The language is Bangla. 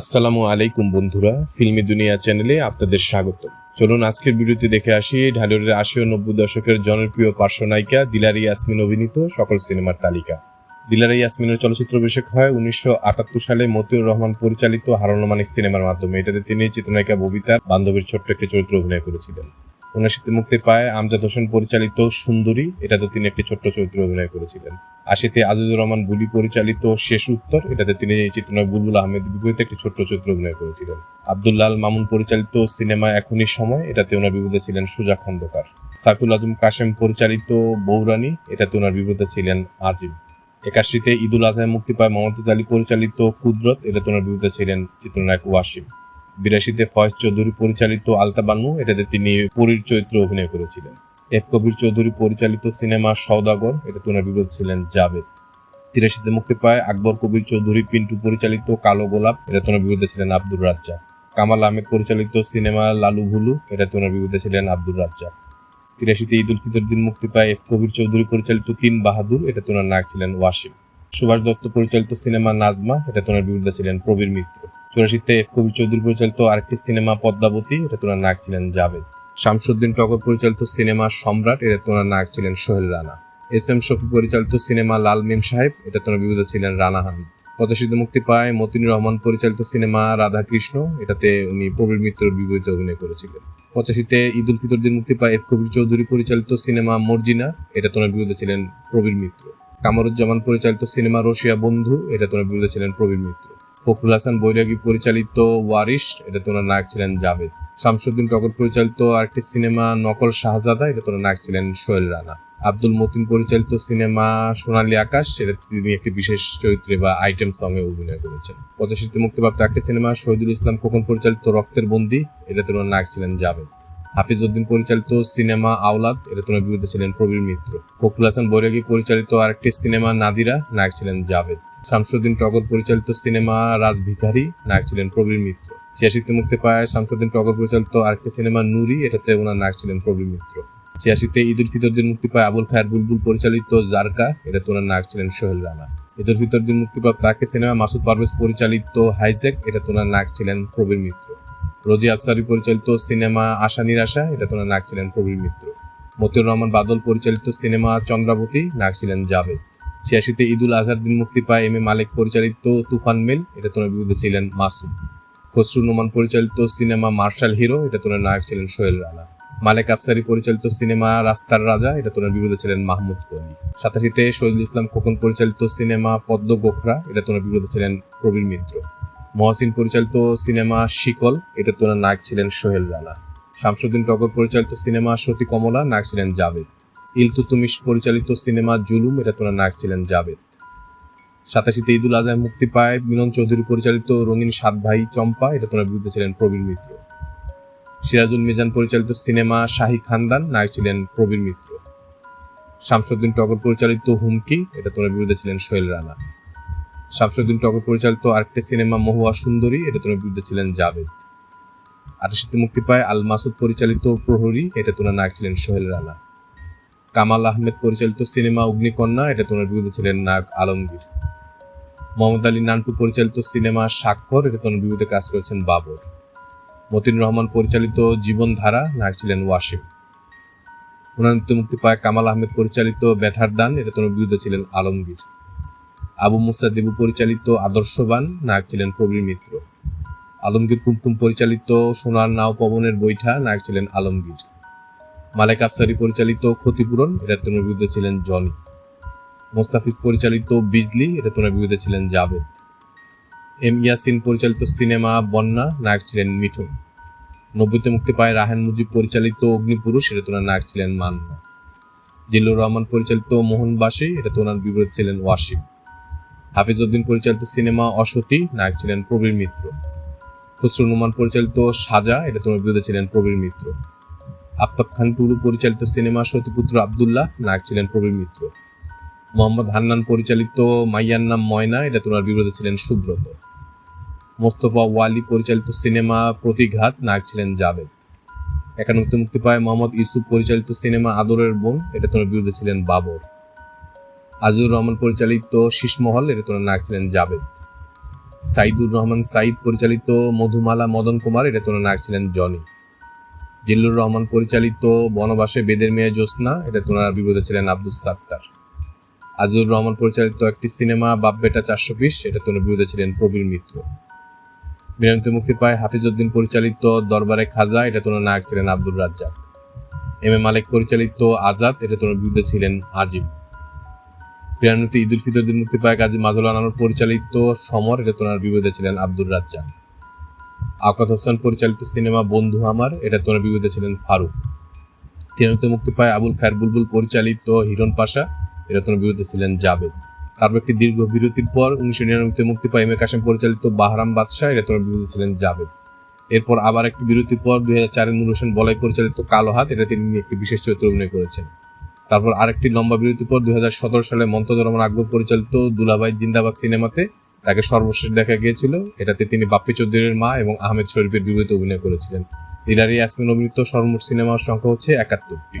আসসালামু আলাইকুম বন্ধুরা, ফিল্মি দুনিয়া চ্যানেলে আপনাদের স্বাগত চলুন আজকের ভিডিওতে দেখে আসি ঢালিউডের আশি ও নব্বই দশকের জনপ্রিয় পার্শ্বনায়িকা দিলারি ইয়াসমিন অভিনীত সকল সিনেমার তালিকা। দিলারি ইয়াসমিনের চলচ্চিত্র অভিষেক হয় উনিশশো আটাত্তর সালে মতিউর রহমান পরিচালিত হারুন মানিক সিনেমার মাধ্যমে। এটাতে তিনি চিত্রনায়িকা ববিতার বান্ধবীর ছোট্ট একটি চরিত্র অভিনয় করেছিলেন। উনিশশোতে মুক্তি পায় আমজাদ হোসেন পরিচালিত সুন্দরী। এটাতে তিনি একটি ছোট্ট চরিত্র অভিনয় করেছিলেন। আশিতে আজিজুর রহমান বুলি পরিচালিত শেষ উত্তর, এটাতে তিনি চিত্রনায়ক বুলবুল আহমেদ বিপরীতে একটি ছোট্ট চরিত্র অভিনয় করেছিলেন। আব্দুল্লাল মামুন পরিচালিত সিনেমা এখনই সময়, এটাতে ওনার বিপরীতে ছিলেন সুজা খন্দকার। সাইফুল আজম কাশেম পরিচালিত বৌরানী এটাতে ওনার বিপরীতে ছিলেন আজিম। একাশিতে ঈদুল আজহায় মুক্তি পায় মমতাজ আলী পরিচালিত কুদরত, এটাতে ওনার বিরুদ্ধে ছিলেন চিত্রনায়ক ওয়াসিম। বিরাশিতে ফয়েজ চৌধুরী পরিচালিত আলতাবানু, এটাতে তিনি পরীর চরিত্রে অভিনয় করেছিলেন। এফ কবির চৌধুরী পরিচালিত সিনেমা সওদাগর এটাতে ওনার বিরুদ্ধে ছিলেন জাভেদ তিরাশিতে মুক্তি পায় আকবর কবির চৌধুরী, পিন্টু পরিচালিত কালো গোলাপ এটা ওনার বিরুদ্ধে ছিলেন আব্দুর রাজ্জাক। কামাল আহমেদ পরিচালিত সিনেমা লালু ভুলু এটা ওনার বিরুদ্ধে ছিলেন আব্দুর রাজ্জাক। তিরাশিতে ঈদ উল ফিতর দিন মুক্তি পায় এফ কবির চৌধুরী পরিচালিত তিন বাহাদুর এটা ওনার নায়ক ছিলেন ওয়াসিম। সুভাষ দত্ত পরিচালিত সিনেমা নাজমা এটা ওনার বিরুদ্ধে ছিলেন প্রবীর মিত্র। চুরাশিতে এফ কবির চৌধুরী পরিচালিত আরেকটি সিনেমা পদ্মাবতী এটা ওনার নায়ক ছিলেন জাভেদ শামসুদ্দিন টগর পরিচালিত সিনেমা সম্রাট এটাতে ওনার নায়ক ছিলেন সোহেল রানা। এস এম শফি পরিচালিত সিনেমা লাল মেম সাহেব এটা ওনার বিরুদ্ধে ছিলেন রানা হামিদ পঁচাশিতে মুক্তি পায় মতিনুর রহমান পরিচালিত সিনেমা রাধাকৃষ্ণ এটাতে উনি প্রবীর মিত্রের বিপরীতে অভিনয় করেছিলেন। পঁচাশিতে ঈদ উল ফিতর দিন মুক্তি পায় এফ কবির চৌধুরী পরিচালিত সিনেমা মর্জিনা এটা তোনার বিরুদ্ধে ছিলেন প্রবীর মিত্র। কামরুজ্জামান পরিচালিত সিনেমা রশিয়া বন্ধু এটা তোনার বিরুদ্ধে ছিলেন প্রবীর মিত্র। ফখরুল হাসান বৈরাগী পরিচালিত ওয়ারিশ এটা তোনার নায়ক ছিলেন জাভেদ। শামসুদ্দিন টগর পরিচালিত আরেকটি সিনেমা নকল শাহজাদা এটা তোর নায়ক ছিলেন সোহেল রানা। আব্দুল মতিন পরিচালিত সিনেমা সোনালী আকাশ এটা তিনি একটি বিশেষ চরিত্রে বা আইটেম সঙ্গে অভিনয় করেছেন। পঁচাশিতে মুক্তিপ্রাপ্ত একটি সিনেমা, শহীদুল ইসলাম খোকন পরিচালিত রক্তের বন্দি এটা তোমার নায়ক ছিলেন জাভেদ। হাফিজ উদ্দিন পরিচালিত সিনেমা আওলাদ এটা তোমার বিরুদ্ধে ছিলেন প্রবীর মিত্র। ফখরুল হাসান বৈরাগী পরিচালিত আরেকটি সিনেমা নাদিরা নায়ক ছিলেন জাভেদ। শামসুদ্দিন টগর পরিচালিত সিনেমা রাজ ভিখারি নায়ক ছিলেন প্রবীর মিত্র। ছিয়াশিতে মুক্তি পায় শামসুদ্দিন টগর পরিচালিত আরেকটি সিনেমা নুরি, এটাতে ওনার নায়ক ছিলেন প্রবীর মিত্র। ছিয়াশিতে ঈদ উল ফিতর দিন মুক্তি পায় আবুল খায়ের বুলবুল, পরিচালিত জারকা এটা তোনার নায়ক ছিলেন সোহেল রানা। ঈদ উল ফিতর দিন মুক্তিপ্রাপ্ত আরেকটি সিনেমা মাসুদ পারভেজ, পরিচালিত হাইজেক এটা তোনার নায়ক ছিলেন প্রবীর মিত্র। রোজি আফসারি, পরিচালিত সিনেমা আশা নিরাশা এটা তোনার নায়ক ছিলেন প্রবীর মিত্র। মতিউর রহমান বাদল, পরিচালিত সিনেমা চন্দ্রাবতী, নায়ক ছিলেন জাভেদ। ছিয়াশিতে ঈদুল আজহার দিন মুক্তি পায় এম এ মালিক, পরিচালিত তুফান মেল এটা তোমার বিরুদ্ধে ছিলেন মাসুদ। খসরু নোমান পরিচালিত সিনেমা মার্শাল হিরো, এটা তোনার নায়ক ছিলেন সোহেল রানা। মালেক আফসারি পরিচালিত সিনেমা রাস্তার রাজা, এটা তোনার বিরুদ্ধে ছিলেন মাহমুদ কলি সাতাশিতে শহীদুল ইসলাম খোকন পরিচালিত সিনেমা পদ্ম গোখরা, এটা তোনার বিরুদ্ধে ছিলেন প্রবীর মিত্র। মহসিন পরিচালিত সিনেমা শিকল, এটা তোনার নায়ক ছিলেন সোহেল রানা। শামসুদ্দিন টগর পরিচালিত সিনেমা সতী কমলা, নায়ক ছিলেন জাভেদ। ইলতুতুমিশ পরিচালিত সিনেমা জুলুম, এটা তোনার নায়ক ছিলেন জাভেদ। সাতাশিতে ঈদুল আজহায় মুক্তি পায়। মিলন চৌধুরী পরিচালিত রঙিন সাত ভাই চম্পা এটা তোমার বিরুদ্ধে ছিলেন প্রবীর মিত্র। সিরাজুল মিজান পরিচালিত সিনেমা শাহী খানদান, নায়ক ছিলেন প্রবীর মিত্র। শামসুদ্দিন টগর পরিচালিত হুমকি এটা তোমার বিরুদ্ধে ছিলেন সোহেল রানা। শামসুদ্দিন টগর পরিচালিত আরেকটি সিনেমা মহুয়া সুন্দরী এটা তোমার বিরুদ্ধে ছিলেন জাভেদ। আটাশিতে মুক্তি পায় আল মাসুদ পরিচালিত প্রহরী এটা তোমার নায়ক ছিলেন সোহেল রানা। কামাল আহমেদ পরিচালিত সিনেমা অগ্নিকন্যা এটা তোমার বিরুদ্ধে ছিলেন নায়ক আলমগীর। মোহাম্মদ আলী নান্টু পরিচালিত সিনেমা স্বাক্ষর এটা বিরুদ্ধে কাজ করেছেন বাবর। মতিন রহমান পরিচালিত জীবনধারা নায়ক ছিলেন ওয়াসিম। উনানিত মুক্তি পায় কামাল আহমেদ পরিচালিত ব্যথার দান এটা বিরুদ্ধে ছিলেন আলমগীর। আবু মুসা দেবু পরিচালিত আদর্শবান নায়ক ছিলেন প্রবীর মিত্র। আলমগীর কুমকুম পরিচালিত সোনার নাও পবনের বৈঠা নায়ক ছিলেন আলমগীর। মালেক আফসারি পরিচালিত ক্ষতিপূরণ এটা তোমার বিরুদ্ধে ছিলেন জনি। মোস্তাফিজ পরিচালিত বিজলি, এটা তোমার বিরুদ্ধে ছিলেন জাভেদ এম ইয়াসিন পরিচালিত সিনেমা বন্যা, নায়ক ছিলেন মিঠুন নব্বইতে মুক্তি পায় রাহেন মুজিব পরিচালিত অগ্নিপুরুষ, এটা তোনার নায়ক ছিলেন মান্না। জিল্লুর রহমান পরিচালিত মোহনবাসী এটা তোনার বিপরীত ছিলেন ওয়াসিম। হাফিজ উদ্দিন পরিচালিত সিনেমা অসতী, নায়ক ছিলেন প্রবীর মিত্র। খসরু নোমান পরিচালিত সাজা, এটা তোমার বিরুদ্ধে ছিলেন প্রবীর মিত্র। আফতাব খান টুরু পরিচালিত সিনেমা সতীপুত্র আবদুল্লাহ, নায়ক ছিলেন প্রবীর মিত্র। মোহাম্মদ হান্নান পরিচালিত মাইয়ার নাম ময়না, এটা তোমার বিরুদ্ধে ছিলেন সুব্রত। মোস্তফা ওয়ালি পরিচালিত সিনেমা প্রতিঘাত, নায়ক ছিলেন জাভেদ। একান্নতে মুক্তি পায় মোহাম্মদ ইউসুফ, পরিচালিত সিনেমা আদরের বোন, এটা তোমার বিরুদ্ধে ছিলেন বাবর। আজিজুর রহমান পরিচালিত শীষমহল এটা তোমার নায়ক ছিলেন জাভেদ। সাইদুর রহমান সাইদ পরিচালিত মধুমালা মদন কুমার, এটা তোনার নায়ক ছিলেন জনি। জিল্লুর রহমান পরিচালিত বনবাসে বেদের মেয়ে জ্যোৎস্না, এটা তোনার বিরুদ্ধে ছিলেন আব্দুস সাত্তার। আজিজুর রহমান পরিচালিত একটি সিনেমা, বাপ বেটা চারশো পিস এটা তোনার বিরোধে ছিলেন প্রবীর মিত্র। বিরানিতে মুক্তি পায় হাফিজউদ্দিন পরিচালিত দরবারে খাজা এটা তোনার নায়ক ছিলেন আব্দুর রাজ্জাক। এম এ মালিক পরিচালিত আজাদ এটা তোনার বিরুদ্ধে ছিলেন আজিম। বিরানুতে ঈদুল ফিতর দিন মুক্তি পায় কাজী মাজুল আনানোর পরিচালিত সমর এটা তোনার বিরুদ্ধে ছিলেন আব্দুর রাজ্জাক। আকাত হোসেন পরিচালিত সিনেমা বন্ধু আমার এটা তোনার বিরুদ্ধে ছিলেন ফারুক। টিয়ানুতে মুক্তি পায় আবুল খায়ের বুলবুল পরিচালিত হিরণ পাশা এটা তোনার বিরুদ্ধে ছিলেন জাবেদ। তারপর একটি দীর্ঘ বিরতির পর উনিশশো নিরানব্বইতে মুক্তি পায় এম এ কাশেম পরিচালিত বাহারাম বাদশাহ এটা তোনার বিরুদ্ধে ছিলেন জাবেদ। এরপর আবার একটি বিরতির পর দুই হাজার চারে নুর হোসেন বলাই পরিচালিত কালো হাত, এটা তিনি একটি বিশেষ চরিত্র অভিনয় করেছেন। তারপর আরেকটি লম্বা বিরতির পর দু হাজার সতেরো সালে মন্তজর রহমান আকবর পরিচালিত দুলাভাই জিন্দাবাদ সিনেমাতে তাকে সর্বশেষ দেখা গিয়েছিল। এটাতে তিনি বাপ্পি চৌধুরীর মা এবং আহমেদ শরীফের বিরুদ্ধে অভিনয় করেছিলেন। দিলারি ইয়াসমিন অভিনীত সর্বমোট সিনেমার সংখ্যা হচ্ছে একাত্তরটি।